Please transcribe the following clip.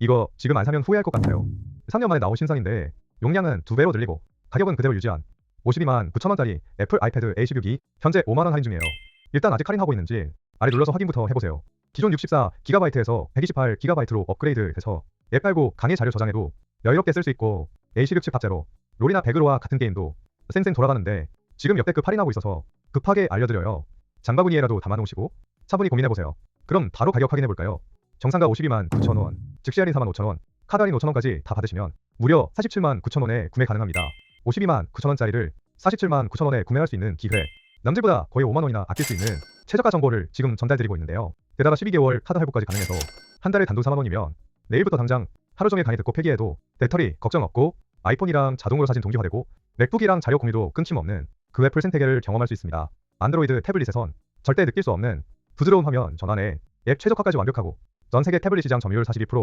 이거 지금 안 사면 후회할 것 같아요. 3년 만에 나온 신상인데 용량은 두 배로 늘리고 가격은 그대로 유지한 52만 9천원짜리 애플 아이패드 A16이 현재 5만원 할인 중이에요. 일단 아직 할인하고 있는지 아래 눌러서 확인부터 해보세요. 기존 64GB에서 128GB로 업그레이드 돼서 앱 깔고 강의 자료 저장해도 여유롭게 쓸 수 있고 A16 칩 탑재로 롤이나 배그로와 같은 게임도 쌩쌩 돌아가는데 지금 역대급 할인하고 있어서 급하게 알려드려요. 장바구니에라도 담아놓으시고 차분히 고민해보세요. 그럼 바로 가격 확인해볼까요? 정상가 52만 9천원, 즉시 할인 4만 5천원, 카드 할인 5천원까지 다 받으시면 무려 47만 9천원에 구매 가능합니다. 52만 9천원짜리를 47만 9천원에 구매할 수 있는 기회. 남들보다 거의 5만원이나 아낄 수 있는 최저가 정보를 지금 전달드리고 있는데요. 게다가 12개월 카드 할부까지 가능해서 한 달에 단돈 4만원이면 내일부터 당장 하루 종일 강의 듣고 폐기해도 배터리 걱정 없고 아이폰이랑 자동으로 사진 동기화되고 맥북이랑 자료 공유도 끊김없는 그 애플 생태계를 경험할 수 있습니다. 안드로이드 태블릿에선 절대 느낄 수 없는 부드러운 화면 전환에 앱 최적화까지 완벽하고 전 세계 태블릿 시장 점유율 42%